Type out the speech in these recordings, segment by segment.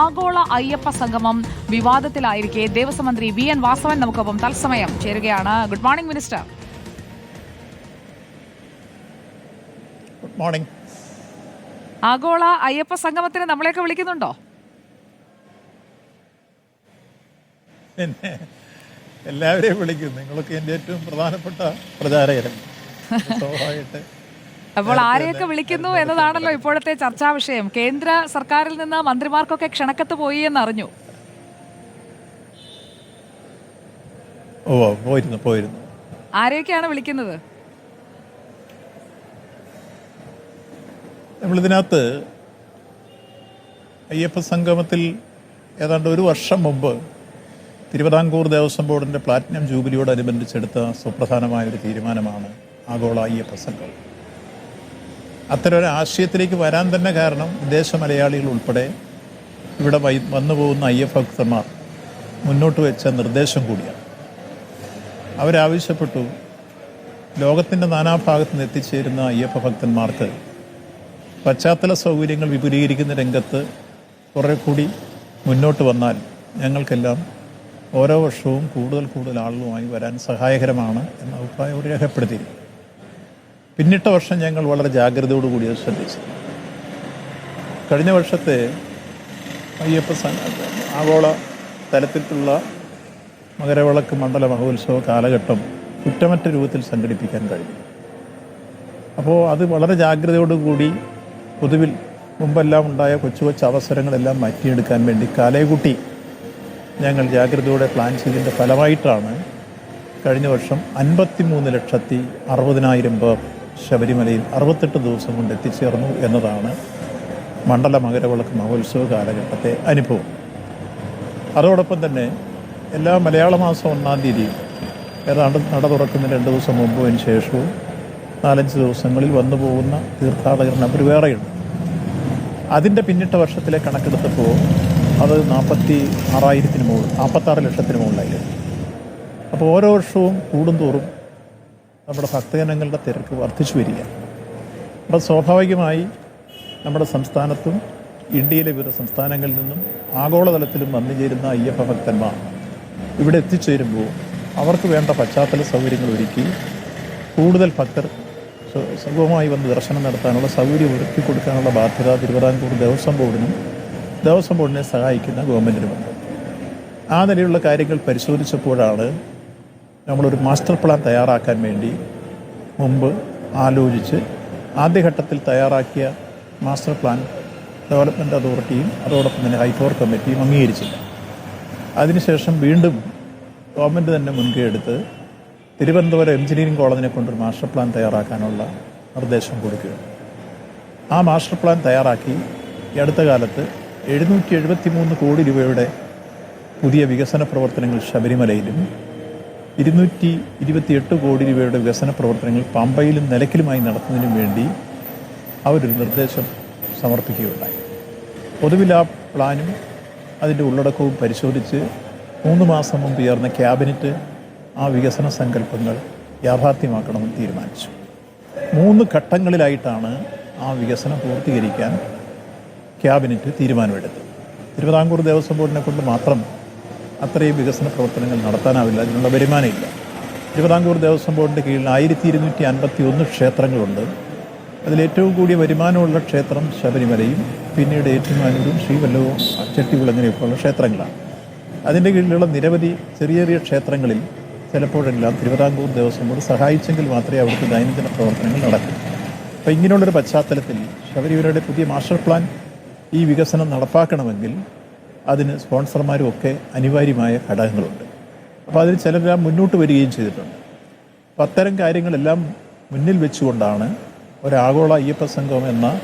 ആഗോള അയ്യപ്പ സംഗമം വിവാദത്തിലായിരിക്കെ. ദേവസ്വം മന്ത്രി വി എൻ വാസവൻ നമുക്കൊപ്പം തത്സമയം ചേരുകയാണ്. Good morning minister. Good morning. ആഗോള അയ്യപ്പ സംഗമത്തിന് നമ്മളെയൊക്കെ വിളിക്കുന്നുണ്ടോ? എല്ലാവരെയും വിളിക്കും. നിങ്ങളൊക്കെ എന്റെ ഏറ്റവും പ്രധാനപ്പെട്ട പ്രചാരകരൻ സ്വാഭാവികമായിട്ട് അപ്പോൾ ആരെയൊക്കെ വിളിക്കുന്നു എന്നതാണല്ലോ ഇപ്പോഴത്തെ ചർച്ചാ വിഷയം. കേന്ദ്ര സർക്കാരിൽ നിന്ന് മന്ത്രിമാർക്കൊക്കെ ക്ഷണക്കത്ത് പോയി എന്നറിഞ്ഞു. ഓ പോയിരുന്നു പോയിരുന്നു. ആരെയൊക്കെയാണ് വിളിക്കുന്നത്? നമ്മളിതിനകത്ത് അയ്യപ്പ സംഗമത്തിൽ ഏതാണ്ട് ഒരു വർഷം മുമ്പ് തിരുവിതാംകൂർ ദേവസ്വം ബോർഡിന്റെ പ്ലാറ്റിനം ജൂബിലിയോടനുബന്ധിച്ചെടുത്ത സുപ്രധാനമായ ഒരു തീരുമാനമാണ് ആഗോള അയ്യപ്പ സംഗമം. അത്തരം ഒരു ആശയത്തിലേക്ക് വരാൻ തന്നെ കാരണം വിദേശ മലയാളികൾ ഉൾപ്പെടെ ഇവിടെ വൈ വന്നു പോകുന്ന അയ്യപ്പ ഭക്തന്മാർ മുന്നോട്ട് വെച്ച നിർദ്ദേശം കൂടിയാണ്. അവരാവശ്യപ്പെട്ടു ലോകത്തിന്റെ നാനാഭാഗത്ത് നിന്ന് എത്തിച്ചേരുന്ന അയ്യപ്പ ഭക്തന്മാർക്ക് പശ്ചാത്തല സൗകര്യങ്ങൾ വിപുലീകരിക്കുന്ന രംഗത്ത് കുറേ കൂടി മുന്നോട്ട് വന്നാൽ ഞങ്ങൾക്കെല്ലാം ഓരോ വർഷവും കൂടുതൽ കൂടുതൽ ആളുകളുമായി വരാൻ സഹായകരമാണ് എന്ന അഭിപ്രായം രേഖപ്പെടുത്തിയിരുന്നു പിന്നിട്ട വർഷം ഞങ്ങൾ വളരെ ജാഗ്രതയോടുകൂടി അത് ശ്രദ്ധിച്ചു കഴിഞ്ഞ വർഷത്തെ അയ്യപ്പ ആഗോള തലത്തിലുള്ള മകരവിളക്ക് മണ്ഡല മഹോത്സവ കാലഘട്ടം കുറ്റമറ്റ രൂപത്തിൽ സംഘടിപ്പിക്കാൻ കഴിഞ്ഞു. അപ്പോൾ അത് വളരെ ജാഗ്രതയോടുകൂടി പൊതുവിൽ മുമ്പെല്ലാം ഉണ്ടായ കൊച്ചു കൊച്ചു അവസരങ്ങളെല്ലാം മാറ്റിയെടുക്കാൻ വേണ്ടി കാലേകുട്ടി ഞങ്ങൾ ജാഗ്രതയോടെ പ്ലാൻ ചെയ്തതിന്റെ ഫലമായിട്ടാണ് കഴിഞ്ഞ വർഷം അൻപത്തി മൂന്ന് ലക്ഷത്തി അറുപതിനായിരം പേർ ശബരിമലയിൽ അറുപത്തെട്ട് ദിവസം കൊണ്ട് എത്തിച്ചേർന്നു എന്നതാണ് മണ്ഡല മകരവിളക്ക് മഹോത്സവ കാലഘട്ടത്തെ അനുഭവം. അതോടൊപ്പം തന്നെ എല്ലാ മലയാള മാസം ഒന്നാം തീയതി ഏതാണ്ട് നട തുറക്കുന്ന രണ്ട് ദിവസം മുമ്പും ശേഷവും നാലഞ്ച് ദിവസങ്ങളിൽ വന്നു പോകുന്ന തീർത്ഥാടകർ നമ്പർ വേറെയുണ്ട്. അതിന്റെ പിന്നിട്ട വർഷത്തിലെ കണക്കെടുത്തപ്പോൾ അത് നാൽപ്പത്തി ആറായിരത്തിന് മുകളിൽ നാൽപ്പത്താറ് ലക്ഷത്തിന് മുകളിലായിരുന്നു അപ്പോൾ ഓരോ വർഷവും കൂടുന്തോറും നമ്മുടെ ഭക്തജനങ്ങളുടെ തിരക്ക് വർദ്ധിച്ചു വരിക അപ്പോൾ സ്വാഭാവികമായി നമ്മുടെ സംസ്ഥാനത്തും ഇന്ത്യയിലെ വിവിധ സംസ്ഥാനങ്ങളിൽ നിന്നും ആഗോളതലത്തിലും വന്നു ചേരുന്ന അയ്യപ്പ ഭക്തന്മാർ ഇവിടെ എത്തിച്ചേരുമ്പോൾ അവർക്ക് വേണ്ട പശ്ചാത്തല സൗകര്യങ്ങൾ ഒരുക്കി കൂടുതൽ ഭക്തർ സുഗമമായി വന്ന് ദർശനം നടത്താനുള്ള സൗകര്യം ഒരുക്കി കൊടുക്കാനുള്ള ബാധ്യത തിരുവിതാംകൂർ ദേവസ്വം ബോർഡിനും ദേവസ്വം ബോർഡിനെ സഹായിക്കുന്ന ഗവൺമെന്റിനുമുണ്ട് ആ നിലയിലുള്ള കാര്യങ്ങൾ പരിശോധിച്ചപ്പോഴാണ് നമ്മളൊരു മാസ്റ്റർ പ്ലാൻ തയ്യാറാക്കാൻ വേണ്ടി മുമ്പ് ആലോചിച്ച് ആദ്യഘട്ടത്തിൽ തയ്യാറാക്കിയ മാസ്റ്റർ പ്ലാൻ ഡെവലപ്മെന്റ് അതോറിറ്റിയും അതോടൊപ്പം തന്നെ ഹൈഫോർ കമ്മിറ്റിയും അംഗീകരിച്ചില്ല. അതിനുശേഷം വീണ്ടും ഗവൺമെന്റ് തന്നെ മുൻകൈ എടുത്ത് തിരുവനന്തപുരം എഞ്ചിനീയറിംഗ് കോളേജിനെ കൊണ്ടൊരു മാസ്റ്റർ പ്ലാൻ തയ്യാറാക്കാനുള്ള നിർദ്ദേശം കൊടുക്കുക ആ മാസ്റ്റർ പ്ലാൻ തയ്യാറാക്കി ഈ അടുത്ത കാലത്ത് എഴുന്നൂറ്റി എഴുപത്തി മൂന്ന് കോടി രൂപയുടെ പുതിയ വികസന പ്രവർത്തനങ്ങൾ ശബരിമലയിലും ഇരുന്നൂറ്റി ഇരുപത്തിയെട്ട് കോടി രൂപയുടെ വികസന പ്രവർത്തനങ്ങൾ പമ്പയിലും നിലയ്ക്കലുമായി നടത്തുന്നതിനു വേണ്ടി അവരൊരു നിർദ്ദേശം സമർപ്പിക്കുകയുണ്ടായി. പൊതുവിൽ ആ പ്ലാനും അതിന്റെ ഉള്ളടക്കവും പരിശോധിച്ച് മൂന്ന് മാസം മുമ്പ് ചേർന്ന ക്യാബിനറ്റ് ആ വികസന സങ്കല്പങ്ങൾ യാഥാർത്ഥ്യമാക്കണമെന്ന് തീരുമാനിച്ചു. മൂന്ന് ഘട്ടങ്ങളിലായിട്ടാണ് ആ വികസനം പൂർത്തീകരിക്കാൻ ക്യാബിനറ്റ് തീരുമാനമെടുത്തത്. തിരുവിതാംകൂർ ദേവസ്വം ബോർഡിനെ കൊണ്ട് മാത്രം അത്രയും വികസന പ്രവർത്തനങ്ങൾ നടത്താനാവില്ല അതിനുള്ള വരുമാനമില്ല. തിരുവിതാംകൂർ ദേവസ്വം ബോർഡിന്റെ കീഴിൽ ആയിരത്തി ഇരുന്നൂറ്റി അൻപത്തി ഒന്ന് ക്ഷേത്രങ്ങളുണ്ട് അതിലേറ്റവും കൂടിയ വരുമാനമുള്ള ക്ഷേത്രം ശബരിമലയും പിന്നീട് ഏറ്റുമാനൂരും ശ്രീവല്ലവും ചെട്ടികുളങ്ങനെയൊക്കെയുള്ള ക്ഷേത്രങ്ങളാണ്. അതിന്റെ കീഴിലുള്ള നിരവധി ചെറിയ ചെറിയ ക്ഷേത്രങ്ങളിൽ ചിലപ്പോഴെല്ലാം തിരുവിതാംകൂർ ദേവസ്വം ബോർഡ് സഹായിച്ചെങ്കിൽ മാത്രമേ അവിടുത്തെ ദൈനംദിന പ്രവർത്തനങ്ങൾ നടക്കൂ. അപ്പോൾ ഇങ്ങനെയുള്ളൊരു പശ്ചാത്തലത്തിൽ ശബരിമലയുടെ പുതിയ മാസ്റ്റർ പ്ലാൻ ഈ വികസനം നടപ്പാക്കണമെങ്കിൽ അതിന് സ്പോൺസർമാരും ഒക്കെ അനിവാര്യമായ ഘടകങ്ങളുണ്ട്. അപ്പോൾ അതിന് ചിലരെല്ലാം മുന്നോട്ട് വരികയും ചെയ്തിട്ടുണ്ട്. അപ്പോൾ അത്തരം കാര്യങ്ങളെല്ലാം മുന്നിൽ വെച്ചുകൊണ്ടാണ് ഒരാഗോള അയ്യപ്പ സംഘം എന്ന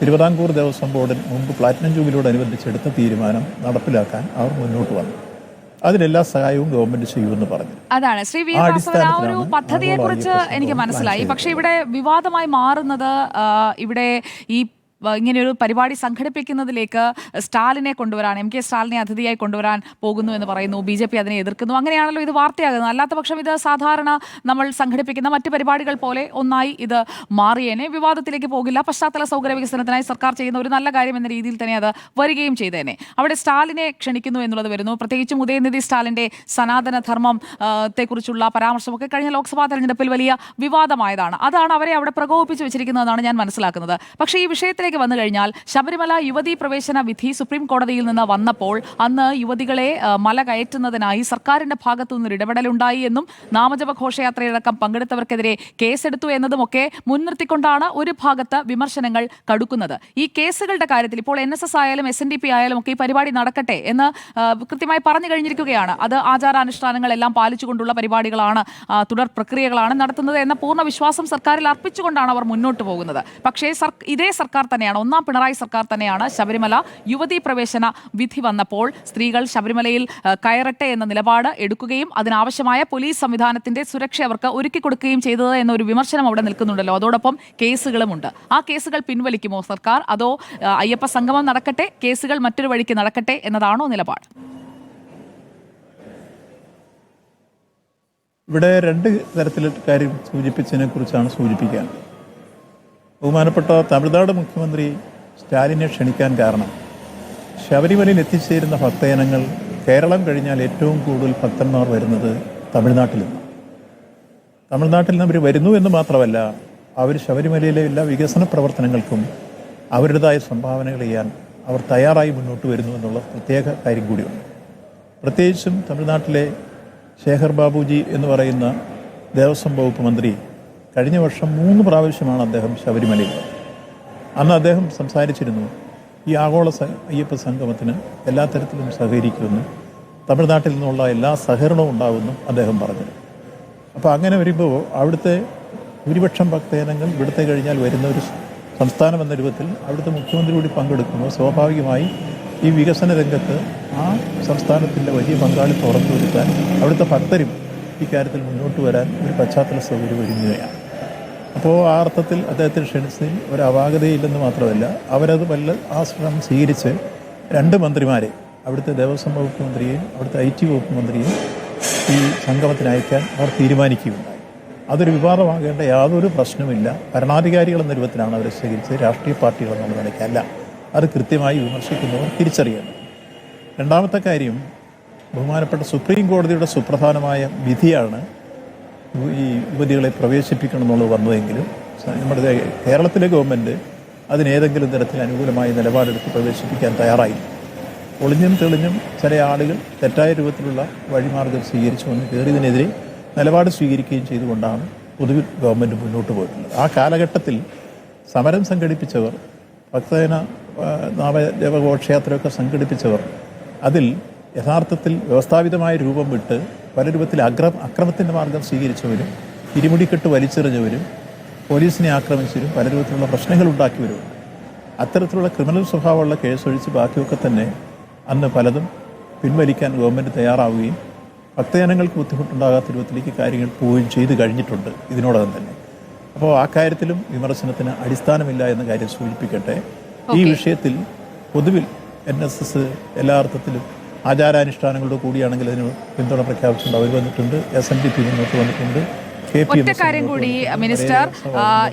തിരുവിതാംകൂർ ദേവസ്വം ബോർഡിന് മുമ്പ് പ്ലാറ്റിനം ജൂബിലിയോട് എടുത്ത തീരുമാനം നടപ്പിലാക്കാൻ അവർ മുന്നോട്ട് വന്നു. അതിനെല്ലാ സഹായവും ഗവൺമെന്റ് ചെയ്യുമെന്ന് പറഞ്ഞു. അതാണ്. ശ്രീ വി ആ ഒരു പദ്ധതിയെ കുറിച്ച് എനിക്ക് മനസ്സിലായി. പക്ഷേ ഇവിടെ വിവാദമായി മാറുന്നത് ഇവിടെ ഈ ഇങ്ങനെയൊരു പരിപാടി സംഘടിപ്പിക്കുന്നതിലേക്ക് സ്റ്റാലിനെ കൊണ്ടുവരാൻ എം കെ സ്റ്റാലിനെ അതിഥിയായി കൊണ്ടുവരാൻ പോകുന്നു എന്ന് പറയുന്നു. ബി ജെ പി അതിനെ എതിർക്കുന്നു. അങ്ങനെയാണല്ലോ ഇത് വാർത്തയാകുന്നത്. അല്ലാത്ത പക്ഷം ഇത് സാധാരണ നമ്മൾ സംഘടിപ്പിക്കുന്ന മറ്റ് പരിപാടികൾ പോലെ ഒന്നായി ഇത് മാറിയേനെ വിവാദത്തിലേക്ക് പോകില്ല. പശ്ചാത്തല സൗകര്യ വികസനത്തിനായി സർക്കാർ ചെയ്യുന്ന ഒരു നല്ല കാര്യം എന്ന രീതിയിൽ തന്നെ അത് വരികയും ചെയ്തേനെ. അവിടെ സ്റ്റാലിനെ ക്ഷണിക്കുന്നു എന്നുള്ളത് വരുന്നു. പ്രത്യേകിച്ചും ഉദയനിധി സ്റ്റാലിന്റെ സനാതന ധർമ്മം ത്തെക്കുറിച്ചുള്ള പരാമർശമൊക്കെ കഴിഞ്ഞ ലോക്സഭാ തെരഞ്ഞെടുപ്പിൽ വലിയ വിവാദമായതാണ്. അതാണ് അവരെ അവിടെ പ്രകോപിപ്പിച്ച് വെച്ചിരിക്കുന്നതെന്നാണ് ഞാൻ മനസ്സിലാക്കുന്നത്. പക്ഷേ ഈ വിഷയത്തിലേക്ക് വന്നു കഴിഞ്ഞാൽ ശബരിമല യുവതി പ്രവേശന വിധി സുപ്രീം കോടതിയിൽ നിന്ന് വന്നപ്പോൾ അന്ന് യുവതികളെ മല കയറ്റുന്നതിനായി സർക്കാരിന്റെ ഭാഗത്തു നിന്നൊരു ഇടപെടലുണ്ടായി എന്നും നാമജപ ഘോഷയാത്രയടക്കം പങ്കെടുത്തവർക്കെതിരെ കേസെടുത്തു എന്നതുമൊക്കെ മുൻനിർത്തിക്കൊണ്ടാണ് ഒരു ഭാഗത്ത് വിമർശനങ്ങൾ കടുക്കുന്നത്. ഈ കേസുകളുടെ കാര്യത്തിൽ ഇപ്പോൾ എൻ എസ് എസ് ആയാലും എസ് എൻ ഡി പി ആയാലും ഒക്കെ ഈ പരിപാടി നടക്കട്ടെ എന്ന് കൃത്യമായി പറഞ്ഞു കഴിഞ്ഞിരിക്കുകയാണ്. അത് ആചാരാനുഷ്ഠാനങ്ങളെല്ലാം പാലിച്ചുകൊണ്ടുള്ള പരിപാടികളാണ് തുടർ പ്രക്രിയകളാണ് നടത്തുന്നത് എന്ന പൂർണ വിശ്വാസം സർക്കാരിൽ അർപ്പിച്ചുകൊണ്ടാണ് അവർ മുന്നോട്ട് പോകുന്നത്. പക്ഷേ ഇതേ സർക്കാർ തന്നെയാണ്. ഒന്നാം പിണറായി സർക്കാർ തന്നെയാണ് ശബരിമല യുവതീ പ്രവേശന വിധി വന്നപ്പോൾ സ്ത്രീകൾ ശബരിമലയിൽ കയറട്ടെ എന്ന നിലപാട് എടുക്കുകയും അതിനാവശ്യമായ പോലീസ് സംവിധാനത്തിന്റെ സുരക്ഷ അവർക്ക് ഒരുക്കി കൊടുക്കുകയും ചെയ്തത് എന്നൊരു വിമർശനം അവിടെ നിൽക്കുന്നുണ്ടല്ലോ. അതോടൊപ്പം കേസുകളുമുണ്ട് ആ കേസുകൾ പിൻവലിക്കുമോ സർക്കാർ? അതോ അയ്യപ്പ സംഗമം നടക്കട്ടെ കേസുകൾ മറ്റൊരു വഴിക്ക് നടക്കട്ടെ എന്നതാണോ നിലപാട്? ഇവിടെ രണ്ട് തരത്തിലുള്ള കാര്യം സൂചിപ്പിച്ചതിനെ കുറിച്ചാണ് സൂചിപ്പിക്കാൻ. ബഹുമാനപ്പെട്ട തമിഴ്നാട് മുഖ്യമന്ത്രി സ്റ്റാലിനെ ക്ഷണിക്കാൻ കാരണം. ശബരിമലയിൽ എത്തിച്ചേരുന്ന ഭക്തജനങ്ങൾ കേരളം കഴിഞ്ഞാൽ ഏറ്റവും കൂടുതൽ ഭക്തന്മാർ വരുന്നത് തമിഴ്നാട്ടിൽ നിന്നാണ് തമിഴ്നാട്ടിൽ നിന്ന് അവർ വരുന്നു എന്ന് മാത്രമല്ല അവർ ശബരിമലയിലെ എല്ലാ വികസന പ്രവർത്തനങ്ങൾക്കും അവരുടേതായ സംഭാവനകൾ ചെയ്യാൻ അവർ തയ്യാറായി മുന്നോട്ട് വരുന്നു എന്നുള്ള പ്രത്യേക കാര്യം കൂടിയുണ്ട്. പ്രത്യേകിച്ചും തമിഴ്നാട്ടിലെ ശേഖർ ബാബുജി എന്ന് പറയുന്ന ദേവസ്വം വകുപ്പ് മന്ത്രി കഴിഞ്ഞ വർഷം മൂന്ന് പ്രാവശ്യമാണ് അദ്ദേഹം ശബരിമലയിൽ അന്ന് അദ്ദേഹം സംസാരിച്ചിരുന്നു ഈ ആഗോള അയ്യപ്പ സംഗമത്തിന് എല്ലാ തരത്തിലും സഹകരിക്കുമെന്നും തമിഴ്നാട്ടിൽ നിന്നുള്ള എല്ലാ സഹകരണവും ഉണ്ടാകുമെന്നും അദ്ദേഹം പറഞ്ഞു. അപ്പോൾ അങ്ങനെ വരുമ്പോൾ അവിടുത്തെ ഭൂരിപക്ഷം ഭക്തജനങ്ങൾ ഇവിടുത്തെ കഴിഞ്ഞാൽ വരുന്ന ഒരു സംസ്ഥാനം എന്ന രൂപത്തിൽ അവിടുത്തെ മുഖ്യമന്ത്രി കൂടി പങ്കെടുക്കുമ്പോൾ സ്വാഭാവികമായി ഈ വികസന രംഗത്ത് ആ സംസ്ഥാനത്തിന്റെ വലിയ പങ്കാളിത്തം ഉറപ്പുവരുത്താൻ അവിടുത്തെ ഭക്തരും ഇക്കാര്യത്തിൽ മുന്നോട്ട് വരാൻ ഒരു പശ്ചാത്തല സൗകര്യം ഒരുങ്ങുകയാണ്. അപ്പോൾ ആ അർത്ഥത്തിൽ അദ്ദേഹത്തിന് ക്ഷണിച്ചതിൽ ഒരു അപാകതയില്ലെന്ന് മാത്രമല്ല അവരത് വല്ല ആ ശ്രമം സ്വീകരിച്ച് രണ്ട് മന്ത്രിമാരെ അവിടുത്തെ ദേവസ്വം വകുപ്പ് മന്ത്രിയെയും അവിടുത്തെ ഐ ടി വകുപ്പ് മന്ത്രിയെയും ഈ സംഗമത്തിന് അയക്കാൻ അവർ തീരുമാനിക്കുകയുണ്ടായി. അതൊരു വിവാദമാകേണ്ട യാതൊരു പ്രശ്നമില്ല ഭരണാധികാരികൾ എന്ന രൂപത്തിലാണ് അവരെ സ്വീകരിച്ചത്. രാഷ്ട്രീയ പാർട്ടികൾ എന്നുള്ള നിലയ്ക്കല്ല. അത് കൃത്യമായി വിമർശിക്കുന്നവർ തിരിച്ചറിയണം. രണ്ടാമത്തെ കാര്യം ബഹുമാനപ്പെട്ട സുപ്രീം കോടതിയുടെ സുപ്രധാനമായ വിധിയാണ് ഈ യുവതികളെ പ്രവേശിപ്പിക്കണം എന്നുള്ളത് വന്നതെങ്കിലും നമ്മുടെ കേരളത്തിലെ ഗവൺമെന്റ് അതിനേതെങ്കിലും തരത്തിൽ അനുകൂലമായ നിലപാടെടുത്ത് പ്രവേശിപ്പിക്കാൻ തയ്യാറായി. ഒളിഞ്ഞും തെളിഞ്ഞും ചില ആളുകൾ തെറ്റായ രൂപത്തിലുള്ള വഴിമാർഗം സ്വീകരിച്ചു വന്ന് കയറിയതിനെതിരെ നിലപാട് സ്വീകരിക്കുകയും ചെയ്തുകൊണ്ടാണ് പൊതുവിൽ ഗവൺമെന്റ് മുന്നോട്ട് പോയിട്ടുള്ളത്. ആ കാലഘട്ടത്തിൽ സമരം സംഘടിപ്പിച്ചവർ ഭക്തജന നാമജപഘോഷയാത്രയൊക്കെ സംഘടിപ്പിച്ചവർ അതിൽ യഥാർത്ഥത്തിൽ വ്യവസ്ഥാപിതമായ രൂപം വിട്ട് പല രൂപത്തിൽ അക്ര അക്രമത്തിന്റെ മാർഗം സ്വീകരിച്ചവരും ഇരുമുടിക്കെട്ട് വലിച്ചെറിഞ്ഞവരും പോലീസിനെ ആക്രമിച്ചവരും പല രൂപത്തിലുള്ള പ്രശ്നങ്ങൾ ഉണ്ടാക്കിയവരുമുണ്ട് അത്തരത്തിലുള്ള ക്രിമിനൽ സ്വഭാവമുള്ള കേസ് ഒഴിച്ച് ബാക്കിയൊക്കെ തന്നെ അന്ന് പലതും പിൻവലിക്കാൻ ഗവൺമെന്റ് തയ്യാറാവുകയും ഭക്തജനങ്ങൾക്ക് ബുദ്ധിമുട്ടുണ്ടാകാത്ത രൂപത്തിലേക്ക് കാര്യങ്ങൾ പോവുകയും ചെയ്തു കഴിഞ്ഞിട്ടുണ്ട് ഇതിനോടകം തന്നെ. അപ്പോൾ ആ കാര്യത്തിലും വിമർശനത്തിന് അടിസ്ഥാനമില്ല എന്ന കാര്യം സൂചിപ്പിക്കട്ടെ. ഈ വിഷയത്തിൽ പൊതുവിൽ എൻ എസ് എസ് എല്ലാ അർത്ഥത്തിലും ആചാരാനുഷ്ഠാനങ്ങളുടെ കൂടിയാണെങ്കിൽ അതിന് പിന്തുണ പ്രഖ്യാപിച്ചിട്ടുണ്ട്. അവർ വന്നിട്ടുണ്ട്. എസ് എൻ ഡി പി മുന്നോട്ട് വന്നിട്ടുണ്ട്. ഒറ്റ കാര്യം കൂടി മിനിസ്റ്റർ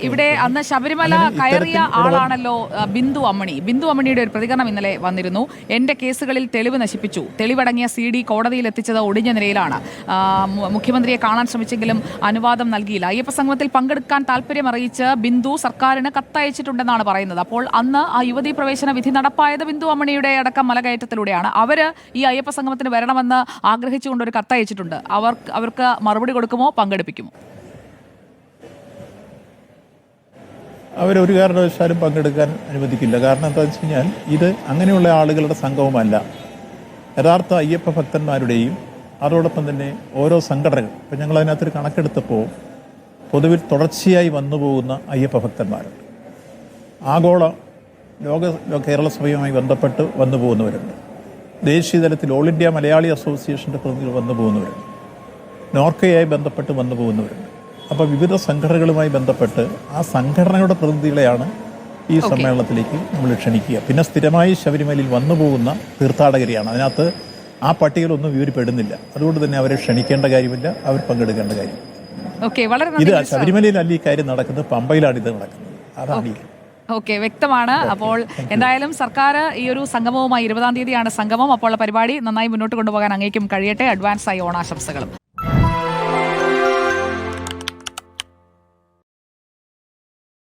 ഇവിടെ അന്ന് ശബരിമല കയറിയ ആളാണല്ലോ ബിന്ദു അമ്മണി. ബിന്ദു അമ്മണിയുടെ ഒരു പ്രതികരണം ഇന്നലെ വന്നിരുന്നു. എന്റെ കേസുകളിൽ തെളിവ് നശിപ്പിച്ചു. തെളിവടങ്ങിയ സി ഡി കോടതിയിൽ എത്തിച്ചത് ഒടിഞ്ഞ നിലയിലാണ്. മുഖ്യമന്ത്രിയെ കാണാൻ ശ്രമിച്ചെങ്കിലും അനുവാദം നൽകിയില്ല. അയ്യപ്പ സംഗമത്തിൽ പങ്കെടുക്കാൻ താല്പര്യം അറിയിച്ച് ബിന്ദു സർക്കാരിന് കത്തയച്ചിട്ടുണ്ടെന്നാണ് പറയുന്നത്. അപ്പോൾ അന്ന് ആ യുവതി പ്രവേശന വിധി നടപ്പായത് ബിന്ദു അമ്മണിയുടെ അടക്കം മലകയറ്റത്തിലൂടെയാണ്. അവർ ഈ അയ്യപ്പ സംഗമത്തിന് വരണമെന്ന് ആഗ്രഹിച്ചുകൊണ്ട് ഒരു കത്തയച്ചിട്ടുണ്ട്. അവർക്ക് അവർക്ക് മറുപടി കൊടുക്കുമോ പങ്കെടുപ്പിക്കുമോ? അവരൊരു കാരണവശാലും പങ്കെടുക്കാൻ അനുവദിക്കില്ല. കാരണം എന്താണെന്ന് വെച്ച് കഴിഞ്ഞാൽ ഇത് അങ്ങനെയുള്ള ആളുകളുടെ സംഘവുമല്ല യഥാർത്ഥ അയ്യപ്പ ഭക്തന്മാരുടെയും അതോടൊപ്പം തന്നെ ഓരോ സംഘടനകൾ. ഇപ്പം ഞങ്ങൾ അതിനകത്തൊരു കണക്കെടുത്തപ്പോൾ പൊതുവിൽ തുടർച്ചയായി വന്നു പോകുന്ന അയ്യപ്പ ഭക്തന്മാരുണ്ട്. ആഗോള ലോക കേരള സഭയുമായി ബന്ധപ്പെട്ട് വന്നു പോകുന്നവരുണ്ട്. ദേശീയ തലത്തിൽ ഓൾ ഇന്ത്യ മലയാളി അസോസിയേഷന്റെ പ്രതിനിധികൾ വന്നു പോകുന്നവരുണ്ട്. നോർക്കയായി ബന്ധപ്പെട്ട് വന്നു പോകുന്നവരുണ്ട്. അപ്പോൾ വിവിധ സംഘടനകളുമായി ബന്ധപ്പെട്ട് ആ സംഘടനയുടെ പ്രതിനിധികളെയാണ് ഈ സമ്മേളനത്തിലേക്ക് നമ്മൾ ക്ഷണിക്കുക. പിന്നെ സ്ഥിരമായി ശബരിമലയിൽ വന്നു പോകുന്ന തീർത്ഥാടകരെയാണ്. അതിനകത്ത് ആ പട്ടികയിലൊന്നും വിവരപ്പെടുന്നില്ല. അതുകൊണ്ട് തന്നെ അവരെ ക്ഷണിക്കേണ്ട കാര്യമില്ല. അവർ പങ്കെടുക്കേണ്ട കാര്യം. ഇത് ശബരിമലയിലല്ല ഈ കാര്യം നടക്കുന്നത്. പമ്പയിലാണ് ഇത് നടക്കുന്നത്. അതാണ് ഓക്കെ വ്യക്തമാണ്. അപ്പോൾ എന്തായാലും സർക്കാർ ഈ ഒരു സംഗമവുമായി ഇരുപതാം തീയതിയാണ് സംഗമം. അപ്പോൾ പരിപാടി നന്നായി മുന്നോട്ട് കൊണ്ടുപോകാൻ അങ്ങേക്കും കഴിയട്ടെ. അഡ്വാൻസ് ആയി ഓണാശംസകളും.